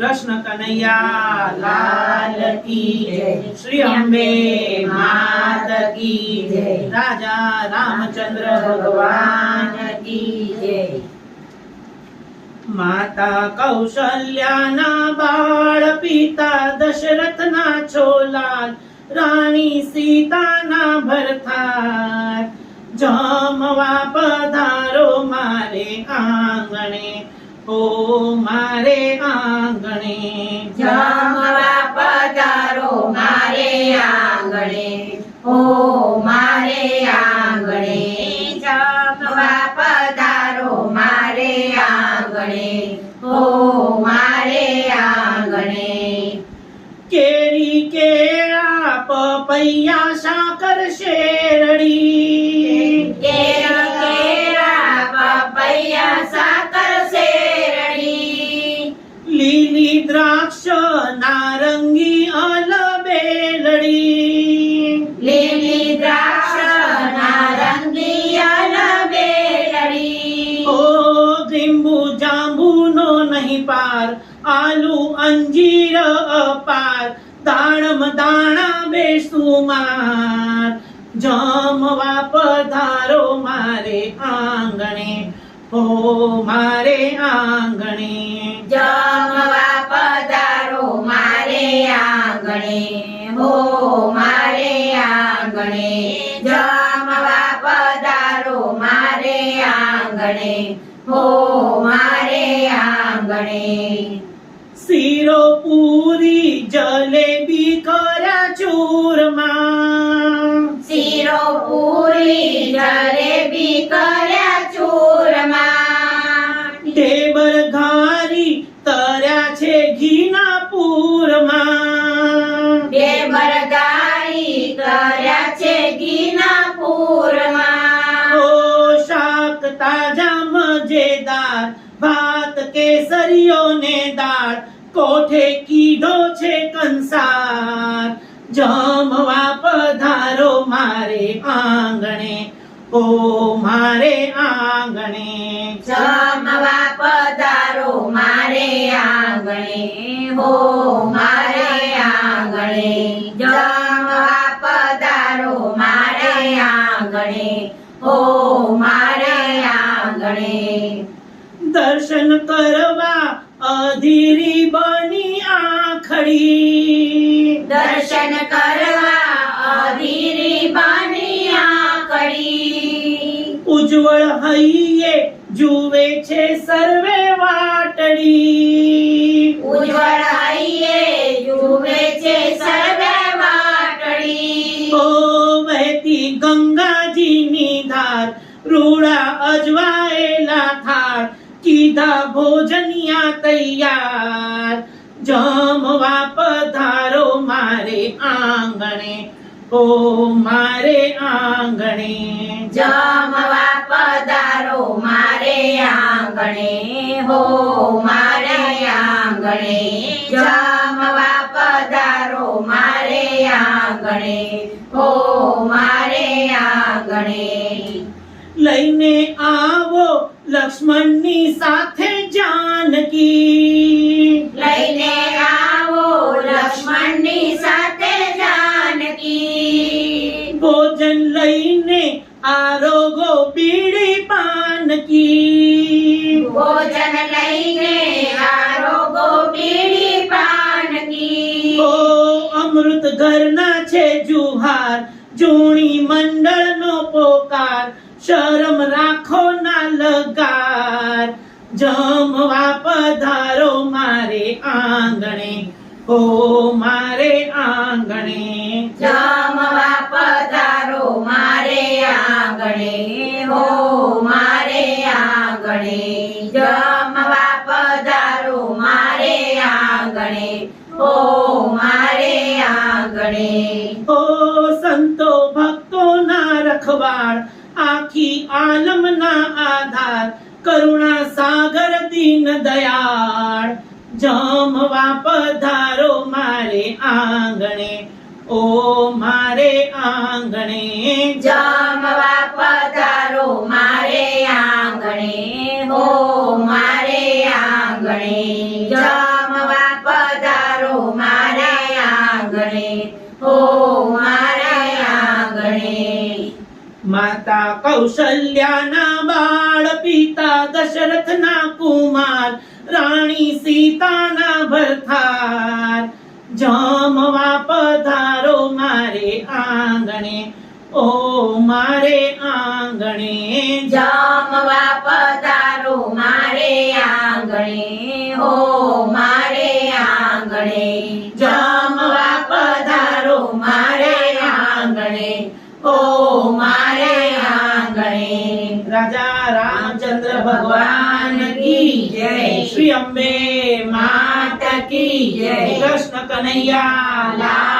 કૃષ્ણ કનૈયા, લાલ કી. શ્રી અંબે માત કી. રાજા રામચંદ્ર ભગવાન કી માતા કૌશલ્યાના બાળ પિતા દશરથના છોલાલ, રાણી સીતાના ભરથાર જમવા પધારો મારે આંગણે ઓ મારે આંગણે. જમવા પધારો મારે આંગણે. ઓ મારે આંગણે. જમવા પધારો મારે આંગણે. ઓ મારે આંગણે. કેરી કેળા પપૈયા સાકર નહીં પાર, આલુ અંજીર અપાર, દાણમ દાણા બેસુમાર જમવા પધારો મારે આંગણે ઓ મારે આંગણે. જમવા પધારો મારે આંગણે, હો મારે આંગણે. જમવા પધારો મારે આંગણે, હો મારે આંગણે શીરો પૂરી જલેબી કરા ચૂરમાં શીરો પૂરી જલેબી કર્યા ભાત કેસરીઓ ને દાળ કોઠે કીધો છે કંસાર? જમવા પધારો મારે આંગણે, ઓ મારે આંગણે. જમવા પધારો મારે આંગણે હો મારે આંગણે. જમવા પધારો મારે આંગણે, ઓ મારે આંગણે. દર્શન કરવા અધીરી બની આખડી. દર્શન કરવા અધીરી બની આખડી. ઉજ્જવળ હૈયે જુએ છે સર્વે વાટડી. ઉજ્જવળ હૈયે જુએ છે સર્વે કીધા ભોજનિયા તૈયાર. જમવા પધારો મારે આંગણે ઓ મારે આંગણે. જમવા પધારો મારે આંગણે હો મારે આંગણે. જમવા પધારો મારે આંગણે હો મારે આંગણે. લઈને આવો લક્ષ્મણની સાથે જાનકી. લઈને આવો લક્ષ્મણની સાથે જાનકી. ભોજન લઈને આરોગો પીડી પાનકી. ભોજન લઈને આરોગો પીડી પાનકી. ઓ અમૃત ઘરના છે જુહાર જૂણી મંડળનો પોકાર. શરમ રાખો ના લગાર. જમવા પધારો મારે આંગણે. ઓ મારે આંગણે. જમવા પધારો મારે આંગણે. હો મારે આંગણે. જમવા પધારો મારે આંગણે. ઓ મારે આંગણે. ઓ સંતો આલમના આધાર, કરુણા સાગર દીન દયાળ. જમવા પધારો મારે આંગણે, ઓ મારે આંગણે. જમવા પધારો મારે આંગણે, ઓ મારે આંગણે. માતા કૌશલ્યાના બાળ પિતા દશરથના કુમાર, રાણી સીતાના ભરથાર. જમવા પધારો મારે આંગણે, ઓ મારે આંગણે. જમવા પધારો મારે આંગણે, ઓ મારે મારે આંગણે રાજા રામચંદ્ર ભગવાન કી જય. શ્રી અંબે માતા કી જય. કૃષ્ણ કનૈયા લાલ.